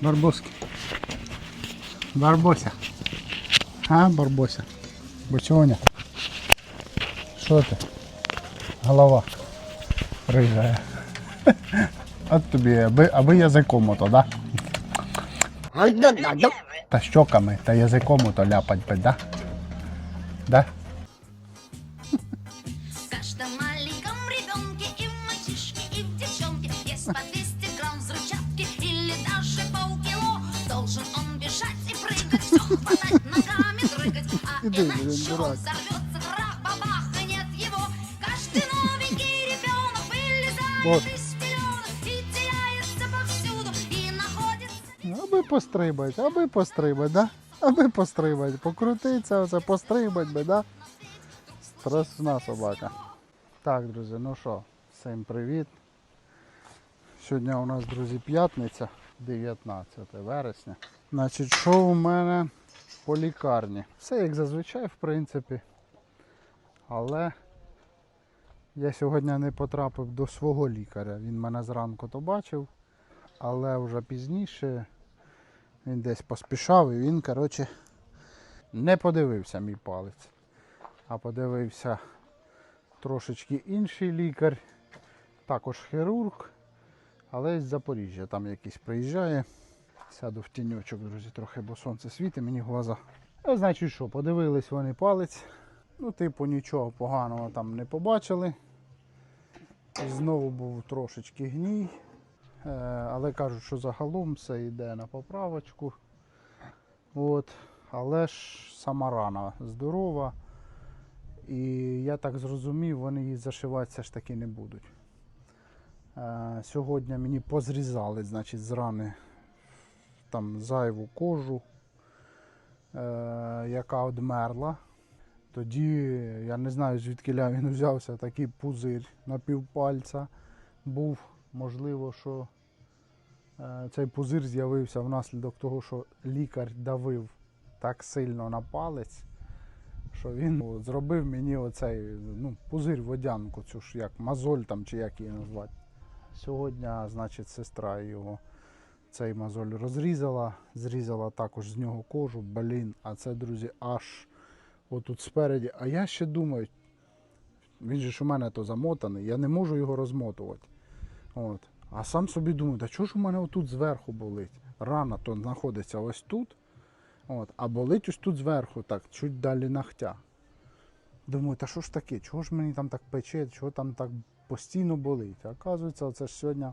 Барбоски. Барбося. А, Барбося. Бочоня. Що ти? Голова. Рижає. От тобі, аби, аби язиком ото, да? Та щоками, та язиком ото ляпать би, да? Да? Теряется повсюду, и находится Аби пострибать, аби пострибать, да? Аби пострибать, покрутиться, оце пострибать би, да? Страшна собака. Так, друзі, ну що, всім привіт. Сьогодні у нас, друзі, п'ятниця, 19 вересня. Значить, що у мене по лікарні? Все як зазвичай, в принципі. Але я сьогодні не потрапив до свого лікаря. Він мене зранку то бачив, але вже пізніше він десь поспішав і він, коротше, не подивився мій палець. А подивився трошечки інший лікар, також хірург, але з Запоріжжя там якийсь приїжджає. Сяду в тіньочок, друзі, трохи, бо сонце світить мені в глаза. А значить що, подивились вони палець. Ну, типу, нічого поганого там не побачили. Знову був трошечки гній. Е, але кажуть, що загалом все йде на поправочку. От. Але ж сама рана здорова. І я так зрозумів, вони її зашивати все ж таки не будуть. Е, сьогодні мені позрізали значить, з рани там зайву кожу, е, яка одмерла. Тоді я не знаю, звідки він взявся, такий пузир на півпальця був. Можливо, що е, цей пузир з'явився внаслідок того, що лікар давив так сильно на палець, що він зробив мені оцей ну, пузир водянку, цю ж як мозоль там чи як її назвати. Сьогодні, значить, сестра його цей мозоль розрізала, зрізала також з нього кожу, блін, а це, друзі, аж отут спереді. А я ще думаю, він же ж у мене то замотаний, я не можу його розмотувати. От. А сам собі думаю, та чого ж у мене отут зверху болить? Рана то знаходиться ось тут, от, а болить ось тут зверху, так, чуть далі ногтя. Думаю, та що ж таке, чого ж мені там так пече, чого там так постійно болить? Оказується, це ж сьогодні,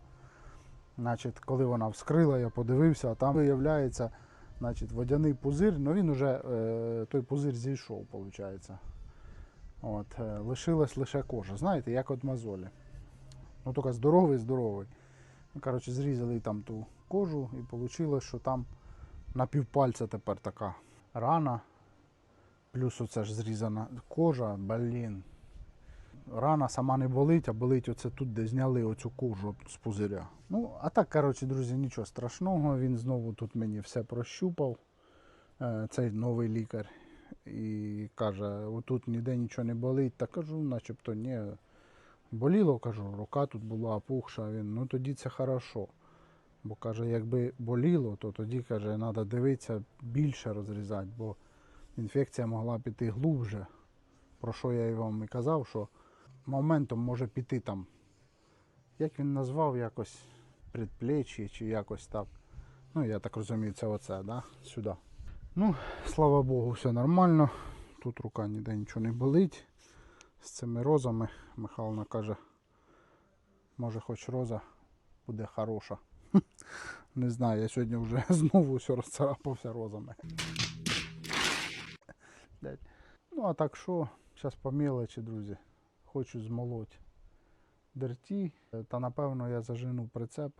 значить, коли вона вскрила, я подивився, а там виявляється значить, водяний пузир, ну він уже е, той пузир зійшов, виходить. От, е, лишилась лише кожа. Знаєте, як от мозолі. Ну, тільки здоровий, здоровий. Ну, коротше, зрізали там ту кожу і вийшло, що там на півпальця тепер така рана. Плюс оце ж зрізана кожа, блін. Рана сама не болить, а болить оце тут, де зняли оцю кожу з пузиря. Ну, а так, коротше, друзі, нічого страшного. Він знову тут мені все прощупав, е, цей новий лікар. І каже, отут ніде нічого не болить. Та кажу, начебто ні. Боліло, кажу, рука тут була опухша. Він, ну тоді це хорошо. Бо каже, якби боліло, то тоді каже, треба дивитися більше розрізати, бо інфекція могла піти глубже. Про що я і вам і казав, що моментом може піти там, як він назвав, якось предплечі чи якось так. Ну, я так розумію, це оце, да? сюди. Ну, слава Богу, все нормально. Тут рука ніде нічого не болить. З цими розами Михайловна каже, може хоч роза буде хороша. Не знаю, я сьогодні вже знову все розцарапався розами. Ну а так що, зараз по мелочі, друзі. Хочу змолоть дерті. Та напевно я зажену прицеп,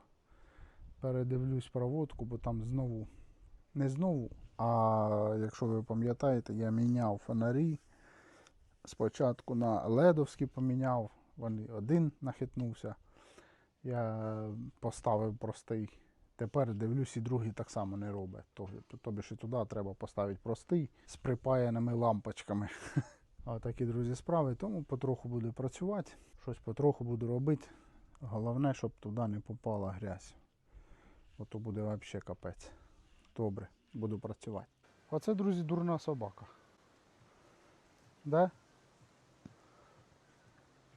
передивлюсь проводку, бо там знову, не знову, а якщо ви пам'ятаєте, я міняв фонарі. Спочатку на ледовські поміняв, вони один нахитнувся. Я поставив простий. Тепер дивлюсь, і другий так само не робить. Тобі, ж і туди треба поставити простий з припаяними лампочками. А такі, друзі, справи. Тому потроху буду працювати, щось потроху буду робити. Головне, щоб туди не попала грязь. Ото буде взагалі капець. Добре, буду працювати. Оце, друзі, дурна собака. Да?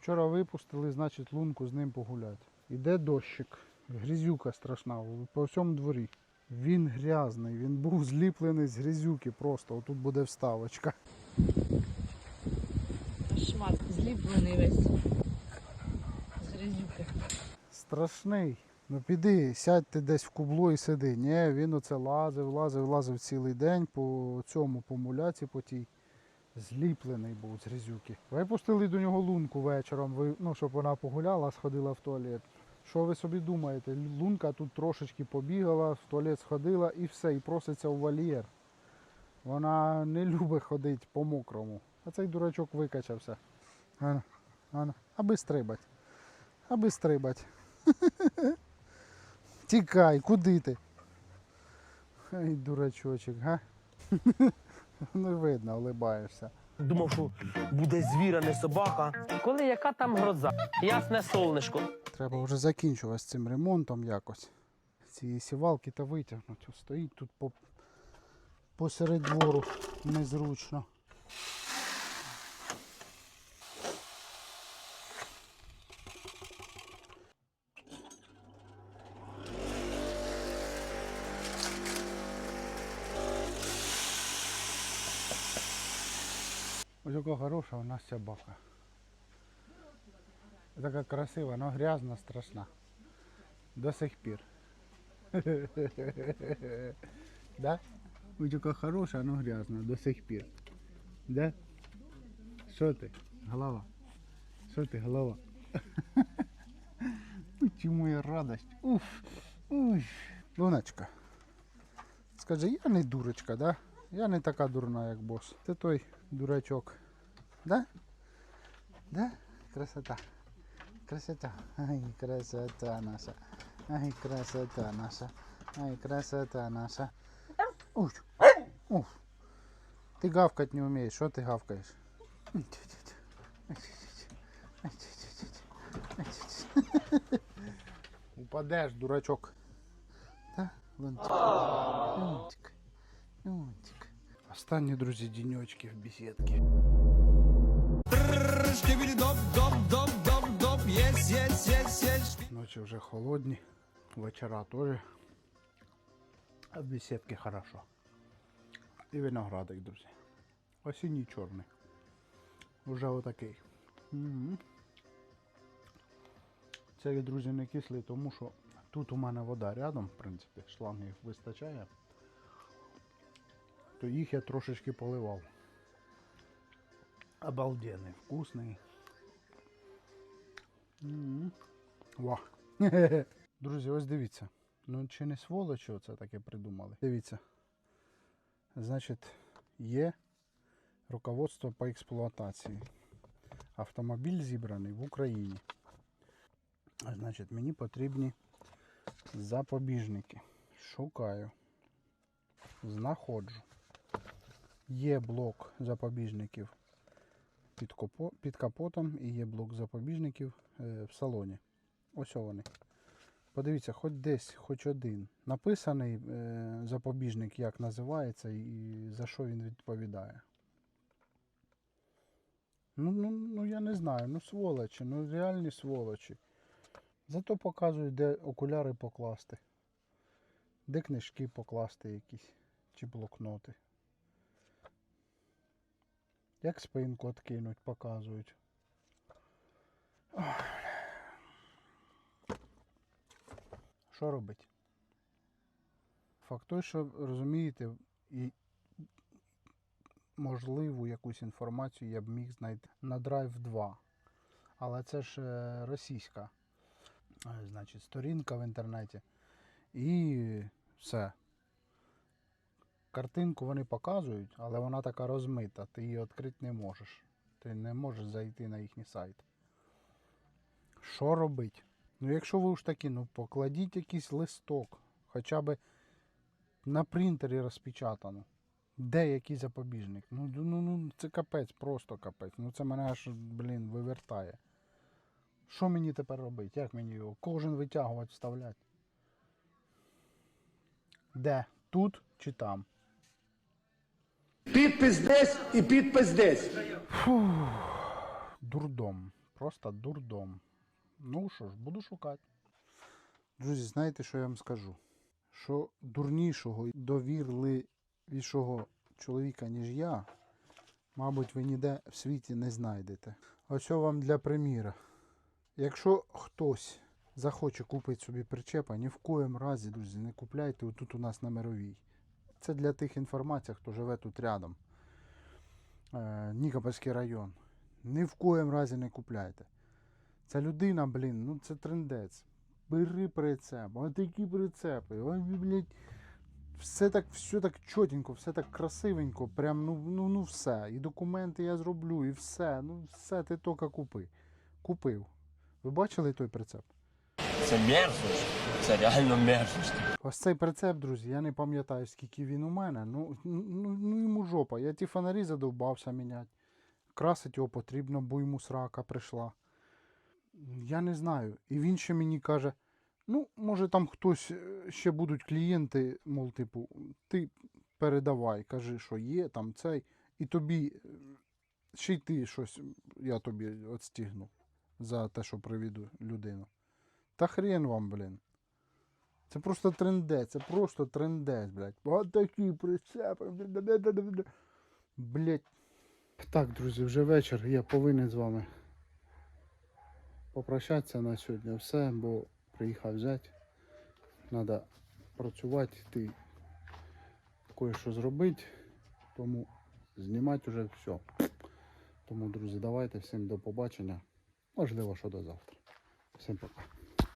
Вчора випустили, значить, лунку з ним погуляти. Іде дощик, грізюка страшна по всьому дворі. Він грязний, він був зліплений з грізюки просто. Отут буде вставочка. Шмат зліплений весь з грязюки. Страшний. Ну піди, сядь ти десь в кубло і сиди. Ні, він оце лазив, лазив, лазив цілий день по цьому по муляці, по тій. Зліплений був з грязюки. Випустили до нього лунку вечором, ви- ну, щоб вона погуляла, сходила в туалет. Що ви собі думаєте? Лунка тут трошечки побігала, в туалет сходила і все, і проситься у вольєр. Вона не любить ходити по мокрому. А цей дурачок викачався. Ано, ано, аби стрибать. Аби стрибать. Тікай, куди ти? Ай, дурачочок, га? Не видно, улибаєшся. Думав, що буде звір, а не собака. Коли яка там гроза? Ясне солнишко. Треба вже закінчувати з цим ремонтом якось. Ці сівалки та витягнути. Стоїть тут по, посеред двору незручно. Ось яка хороша у нас собака. Така красива, но грязна, страшна. До сих пір. да? Ось яка хороша, но грязна, до сих пір. Да? Що ти? Голова? Що ти, голова? Чому я радость. Уф. Уй. Луночка. Скажи, я не дурочка, да? Я не така дурна, як бос. Ти той дурачок. Да? Да? Красота. Красота. Ай, красота наша. Ай, красота наша. Ай, красота наша. Уй. Уф. Ты гавкать не умеешь. Что ты гавкаешь? Упадешь, дурачок. Да? Лунтик. Лунтик. Останні, друзі, денечки в беседке. Ночі вже холодні, вечора теж. А в беседці хорошо. І виноградик, друзі. Осінній чорний. Уже отакий. Мгм. Це, друзі, не кислий, тому що тут у мене вода рядом, в принципі, шлангів вистачає. То їх я трошечки поливав. Обалденний, вкусний. М. Ва. Друзі, ось дивіться. Ну чи не сволочі оце таке придумали? Дивіться. Значить, є руководство по експлуатації. Автомобіль зібраний в Україні. Значить, мені потрібні запобіжники. Шукаю. Знаходжу. Є блок запобіжників під, під капотом і є блок запобіжників е, в салоні. Ось вони. Подивіться, хоч десь, хоч один. Написаний е, запобіжник, як називається і за що він відповідає. Ну, ну, ну я не знаю, ну сволочі, ну реальні сволочі. Зато показують, де окуляри покласти, де книжки покласти якісь чи блокноти. Як спинку откинуть, показують. Що робить? Факт той, що розумієте, і можливу якусь інформацію я б міг знайти на Drive 2. Але це ж е, російська е, значить, сторінка в інтернеті. І все. Картинку вони показують, але вона така розмита, ти її відкрити не можеш. Ти не можеш зайти на їхній сайт. Що робить? Ну, якщо ви ж такі, ну покладіть якийсь листок, хоча б на принтері розпечатано. Де який запобіжник? Ну, ну, ну це капець, просто капець. Ну це мене аж, блін, вивертає. Що мені тепер робити? Як мені його? Кожен витягувати, вставляти? Де? Тут чи там? Підпис десь і підпис десь. Дурдом. Просто дурдом. Ну що ж, буду шукати. Друзі, знаєте, що я вам скажу? Що дурнішого і довірливішого чоловіка, ніж я, мабуть, ви ніде в світі не знайдете. Ось вам для приміра. Якщо хтось захоче купити собі причепа, ні в коєму разі, друзі, не купляйте отут у нас на мировій. Це для тих інформацій, хто живе тут рядом. Е, Нікопольський район. Ні в коєму разі не купляйте. Ця людина, блін, ну це трендець. Бери прицеп, а такі прицепи. Ой, блядь, все так, все так чотенько, все так красивенько. Прям, ну, ну, ну все. І документи я зроблю, і все. Ну, все, ти тільки купи. Купив. Ви бачили той прицеп? Це мерзость. Це реально мерзость. Ось цей прицеп, друзі, я не пам'ятаю, скільки він у мене. Ну, ну, ну йому жопа. Я ті фонарі задовбався міняти. Красить його потрібно, бо йому срака прийшла. Я не знаю. І він ще мені каже: ну, може там хтось е, ще будуть клієнти, мов, типу, ти передавай, кажи, що є, там цей, і тобі е, ще й ти щось, я тобі відстігну за те, що приведу людину. Та хрен вам, блін. Це просто трендець, це просто трендець, блядь. От такі прицепи. Блядь. Так, друзі, вже вечір. Я повинен з вами попрощатися на сьогодні. Все, бо приїхав взяти. Треба працювати, йти кое-що зробити. Тому знімати вже все. Тому, друзі, давайте всім до побачення. Можливо, що до завтра. Всім пока.